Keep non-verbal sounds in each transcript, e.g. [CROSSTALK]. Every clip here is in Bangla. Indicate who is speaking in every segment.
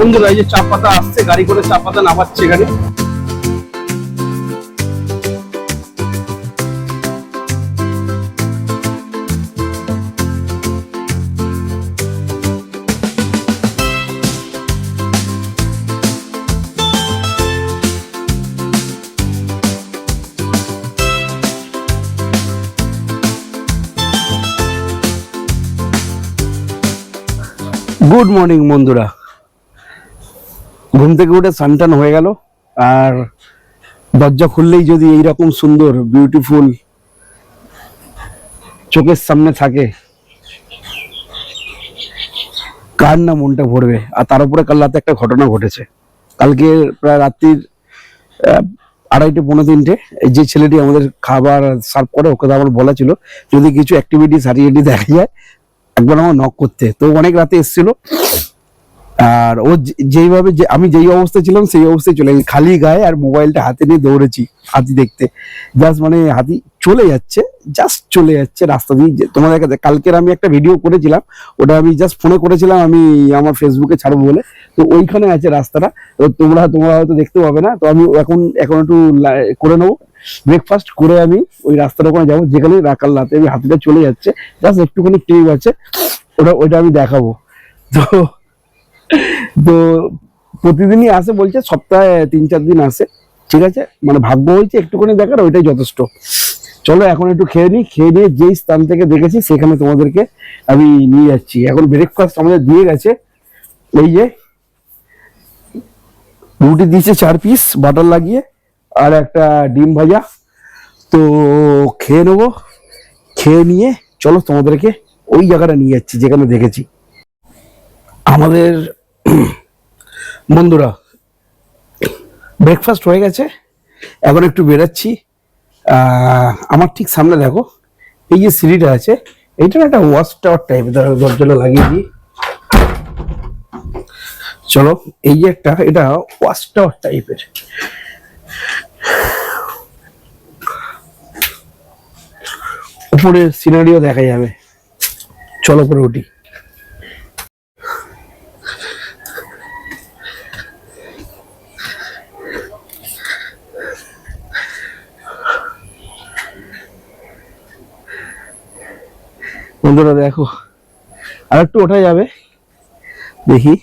Speaker 1: বন্ধুরা, এই যে চা পাতা আসছে, গাড়ি করে চা পাতা নামাচ্ছে এখানে। গুড মর্নিং বন্ধুরা। ঘুম থেকে উঠে সানটান হয়ে গেল। আর দরজা খুললেই যদি এইরকম সুন্দর বিউটিফুল চোখের সামনে থাকে, কার না মনটা ভরবে? আর তার উপরে কাল রাতে একটা ঘটনা ঘটেছে। কালকে প্রায় রাত্রির আড়াইটে পৌনে তিনটে যে ছেলেটি আমাদের খাবার সার্ভ করে, ওকে তো আমার বলা ছিল, যদি কিছু অ্যাক্টিভিটি সারিয়েটি দেখা যায়, একবার আমার নক করতে। তো অনেক রাতে এসেছিল। আর ও যেইভাবে যে আমি যেই অবস্থায় ছিলাম, সেই অবস্থায় চলে গেছি। খালি গায়ে আর মোবাইলটা হাতে নিয়ে দৌড়েছি, হাতি দেখতে। জাস্ট মানে হাতি চলে যাচ্ছে জাস্ট চলে যাচ্ছে রাস্তা দিয়ে। তোমাদের কাছে কালকের আমি একটা ভিডিও করেছিলাম, ওটা আমি জাস্ট ফোনে করেছিলাম, আমি আমার ফেসবুকে ছাড়বো বলে। তো ওইখানে আছে রাস্তাটা। তো তোমরা তোমরা হয়তো দেখতে পাবে না। তো আমি এখন এখন একটু করে নেব। ব্রেকফাস্ট করে আমি ওই রাস্তার ওখানে যাব, যেখানে রাখাল রাতে আমি হাতিটা চলে যাচ্ছে। জাস্ট একটুখানি ক্লিপ আছে, ওটা ওইটা আমি দেখাবো। তো তো প্রতিদিনই আসে, বলছে সপ্তাহে তিন চার দিন আসে। ঠিক আছে? মানে ভাগ্য হয়েছে একটুখানি দেখার, ওইটাই যথেষ্ট। চলো এখন একটু খেয়ে নিই, খেয়ে নিয়ে যেই স্থান থেকে দেখেছি, সেখানে তোমাদেরকে আমি নিয়ে যাচ্ছি। এখন ব্রেকফাস্ট আমাদের দিয়ে গেছে। এই যে, রুটি দিয়েছে চার পিস বাটার লাগিয়ে, আর একটা ডিম ভাজা। তো খেয়ে নেব, খেয়ে নিয়ে চলো তোমাদেরকে ওই জায়গাটা নিয়ে যাচ্ছি, যেখানে দেখেছি। আমাদের [CLEARS THROAT] বন্ধুরা ব্রেকফাস্ট হয়ে গেছে। এখন একটু বেরাচ্ছি। আমার ঠিক সামনে দেখো, এই যে সিঁড়িটা আছে, এইটা একটা ওয়াশ টাওয়ার টাইপের দরজাটা লাগিয়ে দিই। চলো, এই যে একটা, এটা ওয়াশ টাওয়ার টাইপের উপরে সিনারিও দেখা যাবে। চলো উপরে উঠি। বন্ধুরা দেখো আর একটু ওঠা যাবে। দেখি।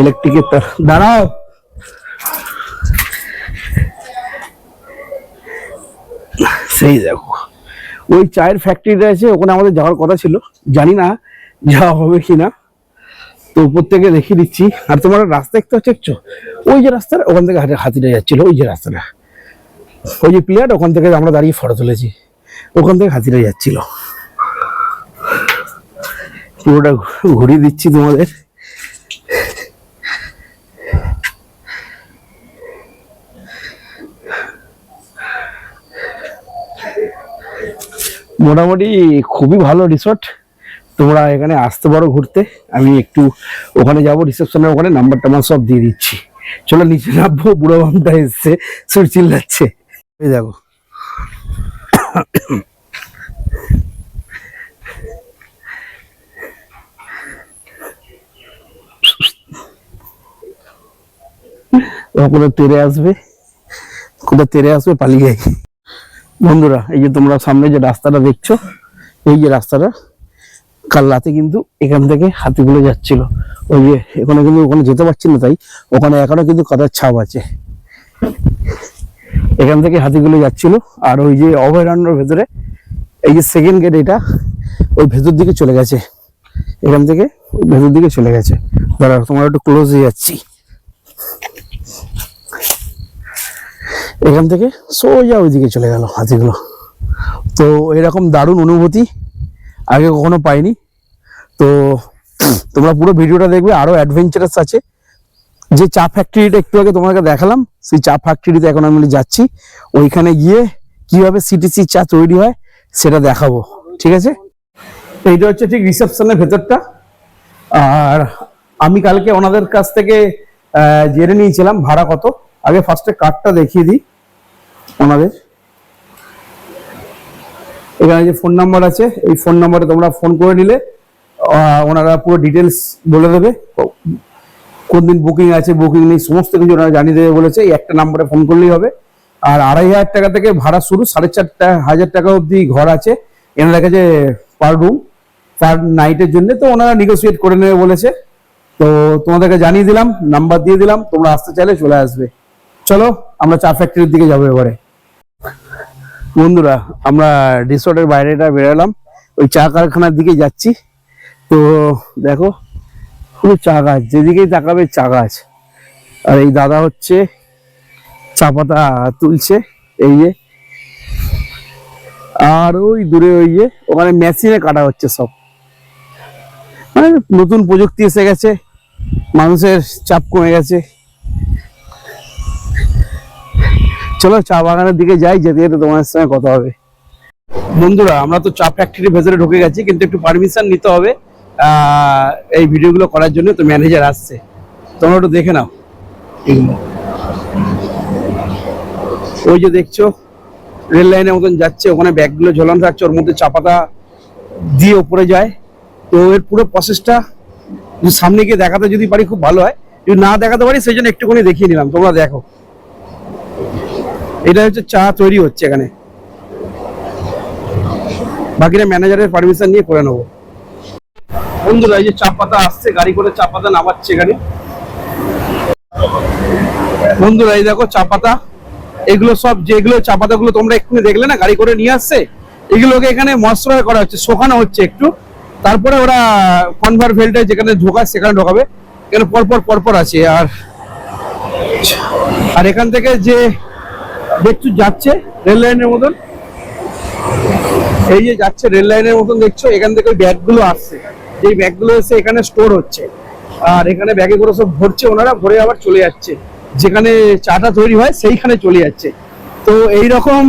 Speaker 1: ইলেকট্রিকের তার দাঁড়াও। সেই দেখো। ওই চায়ের ফ্যাক্টরিটা আছে, ওখানে আমাদের যাওয়ার কথা ছিল। জানি না যাওয়া হবে কিনা। তো উপর থেকে দেখিয়ে দিচ্ছি। আর তোমার রাস্তা দেখতে হচ্ছে ওই যে রাস্তাটা ওখান থেকে হাতে হাতিটা যাচ্ছিল, ওই যে রাস্তাটা। ওই যে প্লেয়ার ওখান থেকে আমরা দাঁড়িয়ে ফটো তুলেছি। ওখান থেকে হাতিটা যাচ্ছিল। পুরোটা ঘুরিয়ে দিচ্ছি তোমাদের। মোটামুটি খুবই ভালো রিসর্ট তোমরা এখানে আসতে পারো ঘুরতে। আমি একটু ওখানে যাব রিসেপশনের ওখানে নাম্বার টাম্বার সব দিয়ে দিচ্ছি। চলো নিচে নামবো, বুড়ো বামটা এসছে, সুর চিল্লাচ্ছে। এই দেখো। কোথাও তেরে আসবে? কোথাও তেরে আসবে? পালিয়ে বন্ধুরা, এই যে তোমরা সামনে যে রাস্তাটা দেখছ, এই যে রাস্তাটা, কাল রাতে কিন্তু এখান থেকে হাতিগুলো যাচ্ছিল। ওই যে, এখানে কিন্তু ওখানে যেতে পারছি না তাই, ওখানে এখনও কিন্তু কাদার ছাপ আছে। এখান থেকে হাতিগুলো যাচ্ছিল, আর ওই যে অভয়ারণ্যের ভেতরে, এই যে সেকেন্ড গেট এটা, ওই ভেতর দিকে চলে গেছে। এখান থেকে ভেতর দিকে চলে গেছে। দাঁড়া, তোমার একটু ক্লোজ হয়ে যাচ্ছি। এখান থেকে সোজা ওইদিকে চলে গেল হাতিগুলো। তো এরকম দারুণ অনুভূতি আগে কখনো পাইনি। তো তোমরা পুরো ভিডিওটা দেখবে, আরও অ্যাডভেঞ্চারাস আছে। যে চা ফ্যাক্টরিটা একটু আগে তোমাকে দেখালাম, সেই চা ফ্যাক্টরিতে এখন আমি যাচ্ছি। ওইখানে গিয়ে কীভাবে সিটিসি চা তৈরি হয়, সেটা দেখাবো, ঠিক আছে? এইটা হচ্ছে ঠিক রিসেপশনের ভেতরটা। আর আমি কালকে ওনাদের কাছ থেকে জেনে নিয়েছিলাম ভাড়া কত। আগে ফার্স্টে কার্ডটা দেখিয়ে দিই ওনাদের। এখানে যে ফোন নাম্বার আছে, এই ফোন নাম্বারে তোমরা ফোন করে নিলে ওনারা পুরো ডিটেলস বলে দেবে। কোন দিন বুকিং আছে বুকিং নেই, সমস্ত কিছু ওনারা জানিয়ে দেবে বলেছে। এই একটা নাম্বারে ফোন করলেই হবে। আর আড়াই হাজার টাকা থেকে ভাড়া শুরু, সাড়ে চারটা হাজার টাকা অবধি ঘর আছে। এনারা কাছে পার রুম পার নাইটের জন্য তো ওনারা নেগোসিয়েট করে নেবে বলেছে। তো তোমাদেরকে জানিয়ে দিলাম নাম্বার দিয়ে দিলাম, তোমরা আসতে চাইলে চলে আসবে। চলো, আমরা চা ফ্যাক্টরির দিকে যাব এবারে। বন্ধুরা, আমরা রিসোর্টের বাইরেটা বেরোলাম। ওই চা কারখানার দিকে যাচ্ছি। তো দেখো, পুরো চা গাছ যেদিকেই তাকাবে চা গাছ আর এই দাদা হচ্ছে চা পাতা তুলছে, এই যে। আর ওই দূরে ওই যে, ওখানে মেশিনে কাটা হচ্ছে সব। মানে নতুন প্রযুক্তি এসে গেছে, মানুষের চাপ কমে গেছে। চলো চা বাগানের দিকে যাই, যেতে যেতে তোমার সঙ্গে কথা হবে। বন্ধুরা, আমরা তো চা ফ্যাক্টরির ভেতরে ঢুকে গেছি, কিন্তু একটু পারমিশন নিতে হবে। এই ভিডিওগুলো করার জন্য তো ম্যানেজার আসছে। তোমরা একটু দেখে নাও। ওই যে দেখছ রেল লাইনের মতন যাচ্ছে, ওখানে ব্যাগগুলো ঝোলানো থাকছে, ওর মধ্যে চা পাতা দিয়ে ওপরে যায়। তো এর পুরো প্রসেসটা সামনে গিয়ে দেখাতে যদি পারি খুব ভালো হয়। যদি না দেখাতে পারি, সেই জন্য একটুখানি দেখিয়ে নিলাম, তোমরা দেখো। এটা হচ্ছে চা তৈরি হচ্ছে এখানে। বাকিরা ম্যানেজারের পারমিশন নিয়ে করে নেব। বন্ধুরা, এই যে চা পাতা আসছে, গাড়ি করে চা পাতা নামাচ্ছে এখানে। বন্ধুরা, এই দেখো চা পাতা এগুলো সব যেগুলো চা পাতাগুলো তোমরা এক্ষুনি দেখলে না, গাড়ি করে নিয়ে আসছে, এগুলোকে এখানে মশলা করা হচ্ছে, শোকানো হচ্ছে একটু। তারপরে ওরা কনভার ভেল্টে যেখানে ঢোকায়, সেখানে ঢোকাবে। এখানে পরপর পরপর আছে, আর আর এখান থেকে যে দেখছ যাচ্ছে রেল লাইনের মতন। এই যে যাচ্ছে রেল লাইনের মতন দেখছ, এখান থেকে ব্যাগগুলো আসছে। যেই ব্যাগগুলো এসে এখানে স্টোর হচ্ছে। আর এখানে ব্যাগে করে সব ভরছে ওনারা, ভরে আবার চলে যাচ্ছে। যেখানে চাটা তৈরি হয় সেইখানে চলে যাচ্ছে। তো এই রকম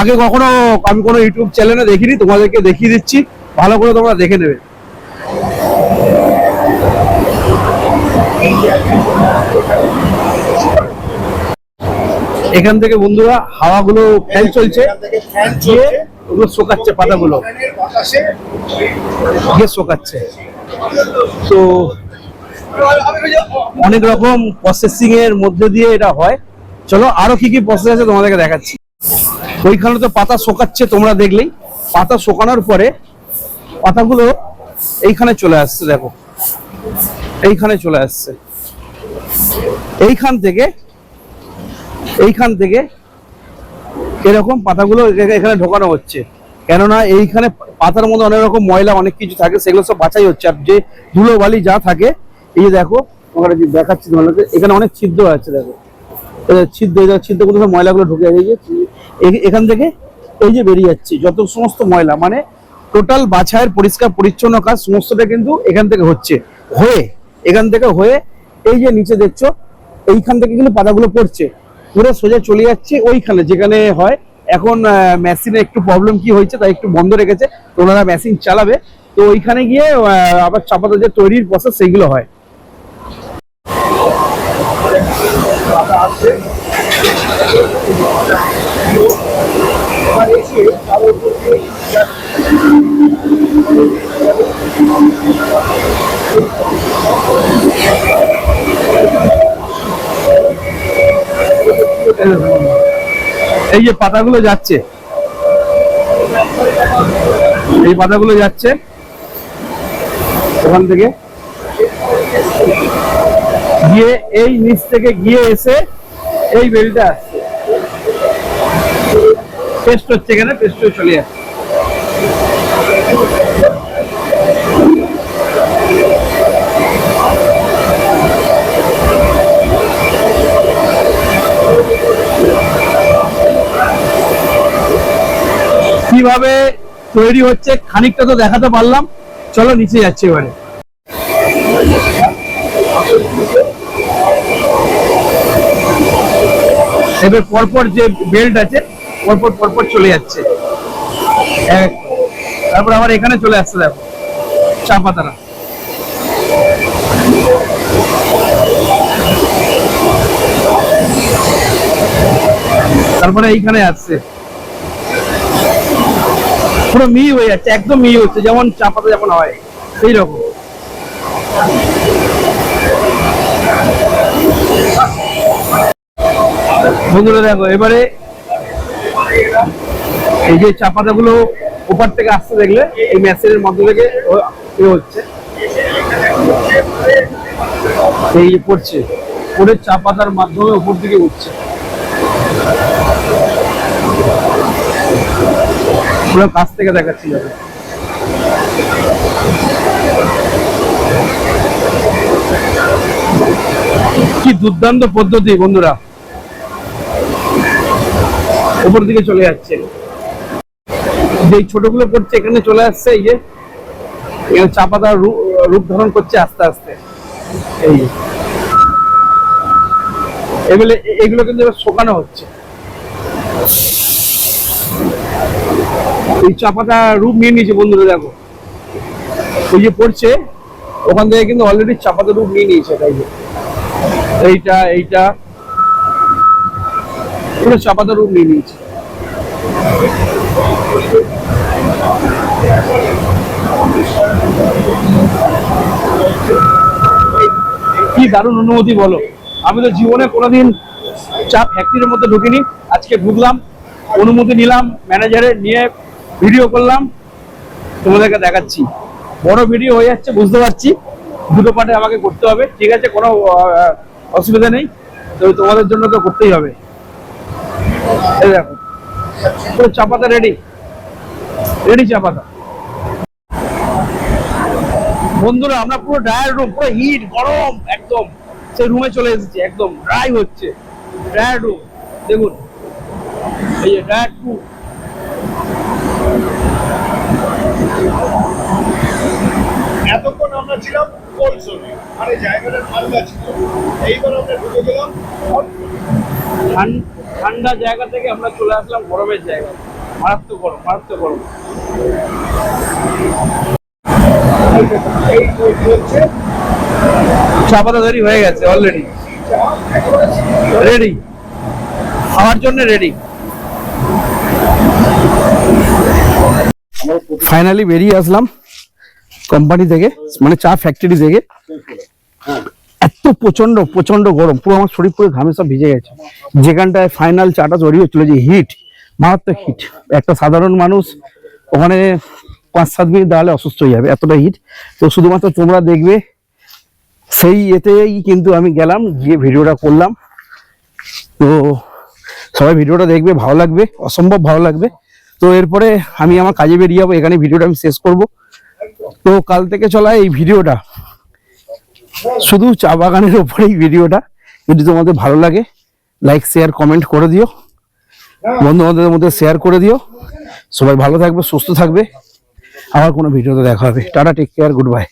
Speaker 1: আগে কখনো আমি কোনো ইউটিউব চ্যানেলে দেখিনি, তোমাদেরকে দেখিয়ে দিচ্ছি। ভালো করে তোমরা দেখে নেবে। এখান থেকে বন্ধুরা হাওয়াগুলো ফ্যান চলছে দিয়ে ওগুলো শোকাচ্ছে পাতাগুলো। গিয়ে শোকাচ্ছে। তো অনেক রকম প্রসেসিং এর মধ্যে দিয়ে এটা হয়। চলো আরও কি কি প্রসেস আছে তোমাদেরকে দেখাচ্ছি। ওইখানে তো পাতা শোকাচ্ছে তোমরা দেখলেই। পাতা শোকানোর পরে পাতাগুলো এইখানে চলে আসছে, দেখো। এইখানে চলে আসছে। এইখান থেকে এইখান থেকে এরকম পাতাগুলো এখানে ঢোকানো হচ্ছে। কেননা এইখানে পাতার মধ্যে অনেক রকম ময়লা, অনেক কিছু থাকে, সেগুলো সব বাছাই হচ্ছে। আর যে ধুলো বালি যা থাকে, এই যে দেখো ওখানে দেখাচ্ছি তোমাদেরকে, এখানে অনেক ছিদ্র আছে, দেখো। ছিদ্র ছিদ্রগুলো সব ময়লাগুলো ঢুকে এই এখান থেকে এই যে বেরিয়ে যাচ্ছে, যত সমস্ত ময়লা মানে টোটাল বাছাইয়ের পরিষ্কার, পরিচ্ছন্ন কাজ, সমস্তটা কিন্তু এখান থেকে হচ্ছে। হয়ে, এখান থেকে হয়ে, এই যে নিচে দেখছ, এইখান থেকে কিন্তু পাতাগুলো পড়ছে। পুরো সোজা চলে যাচ্ছে ওইখানে, যেখানে হয়। এখন মেশিনে একটু প্রবলেম কি হয়েছে তাই একটু বন্ধ রেখেছে। ওনারা মেশিন চালাবে। তো ওইখানে গিয়ে আবার চাপাতা যে তৈরির প্রসেস সেইগুলো হয়। এই যে পাতাগুলো যাচ্ছে, এই পাতাগুলো যাচ্ছে ওখান থেকে। গিয়ে এই নিচ থেকে গিয়ে এসে এই বেলটা আসছে পেস্ট হচ্ছে এখানে পেস্ট চলে যাচ্ছে কীভাবে তৈরি হচ্ছে খানিকটা তো দেখাতে পারলাম। চলো নিচে যাচ্ছে এবারে। এবার পরপর যে বেল্ট আছে, পরপর পরপর চলে যাচ্ছে। তারপর আবার এখানে চলে আসছে দেখো, চা পাতারা। তারপরে এইখানে আসছে। পুরো মিহি হয়ে যাচ্ছে, একদম মিহি হচ্ছে, যেমন চা পাতা যেমন হয় সেই রকম বন্ধুরা দেখো, এবারে এই যে চা পাতাগুলো ওপার থেকে আসতে দেখলে, এই মেশিনের মধ্য থেকে এ হচ্ছে। এই পড়ছে, পড়ে চা পাতার মাধ্যমে উপর দিকে উঠছে। পুরো কাছ থেকে দেখাচ্ছি কি দুর্দান্ত পদ্ধতি বন্ধুরা। উপর দিকে চলে যাচ্ছে। যে ছোটগুলো পড়ছে এখানে চলে আসছে, এই যে, এখানে চা পাতা রূপ ধারণ করছে আস্তে আস্তে। এই। এগুলো এগুলো কিন্তু এবার শোকানো হচ্ছে। এই চা পাতা রূপ নিয়ে নিয়েছে বন্ধুরা, দেখো। ওই যে পড়ছে, ওখান থেকে কিন্তু অলরেডি চা পাতা রূপ নিয়ে নিয়েছে, তাই যে। এইটা এইটা। পুরো চা রূপ নিয়ে নিয়েছে। কি দারুণ অনুমতি বলো। আমি তো জীবনে কোনোদিন চা ফ্যাক্টরির মধ্যে ঢুকিনি। আজকে ঢুকলাম, অনুমতি নিলাম ম্যানেজারের নিয়ে ভিডিও করলাম, তোমাদেরকে দেখাচ্ছি। বড় ভিডিও হয়ে যাচ্ছে, বুঝতে পারছি। দুটো পার্টে আমাকে করতে হবে, ঠিক আছে? কোনো অসুবিধা নেই। তবে তোমাদের জন্য তো করতেই হবে। এই দেখো। পুরো চা পাতা রেডি রেডি চা পাতা বন্ধুরা, আমরা পুরো ড্রায়ার রুম পুরো হিট গরম, একদম। সেই রুমে চলে এসেছি, একদম ড্রাই হচ্ছে। ড্রায়ার রুম দেখুন। এই যে ড্রায়ার টু
Speaker 2: এতক্ষণ আমরা ছিলাম মানে জায়গাটা ঠান্ডা ছিল। এইবার আমরা ঢুকে গেলাম।
Speaker 1: ঠান্ডা জায়গা থেকে আমরা চলে আসলাম গরমের জায়গা। মারাত্মক গরম মারাত্মক গরম। চা পাতা তৈরি হয়ে গেছে অলরেডি। রেডি খাওয়ার জন্য রেডি ফাইনালি বেরিয়ে আসলাম। কোম্পানি থেকে মানে চা ফ্যাক্টরি থেকে, এত প্রচণ্ড প্রচণ্ড গরম, পুরো আমার শরীর পুরো ঘামে সব ভিজে গেছে। যেখানটায় ফাইনাল চাটা তৈরি হচ্ছিল যে হিট মারাত্মক হিট একটা সাধারণ মানুষ, ওখানে পাঁচ সাত মিনিট দাঁড়ালে অসুস্থ হয়ে যাবে, এতটা হিট তো শুধুমাত্র তোমরা দেখবে, সেই এতেই কিন্তু আমি গেলাম, গিয়ে ভিডিওটা করলাম। তো সবাই ভিডিওটা দেখবে, ভালো লাগবে, অসম্ভব ভালো লাগবে। তো এরপরে আমি আমার কাজে বেরিয়ে যাব এখানে ভিডিওটা আমি শেষ করব। তো কাল থেকে চলা এই ভিডিওটা। শুধু চা বাগানের ওপরে এই ভিডিওটা। যদি তোমাদের ভালো লাগে লাইক শেয়ার কমেন্ট করে দিও। বন্ধু বান্ধবের মধ্যে শেয়ার করে দিও। সবাই ভালো থাকবে, সুস্থ থাকবে। আবার কোনো ভিডিওতে দেখা হবে। Tata take care goodbye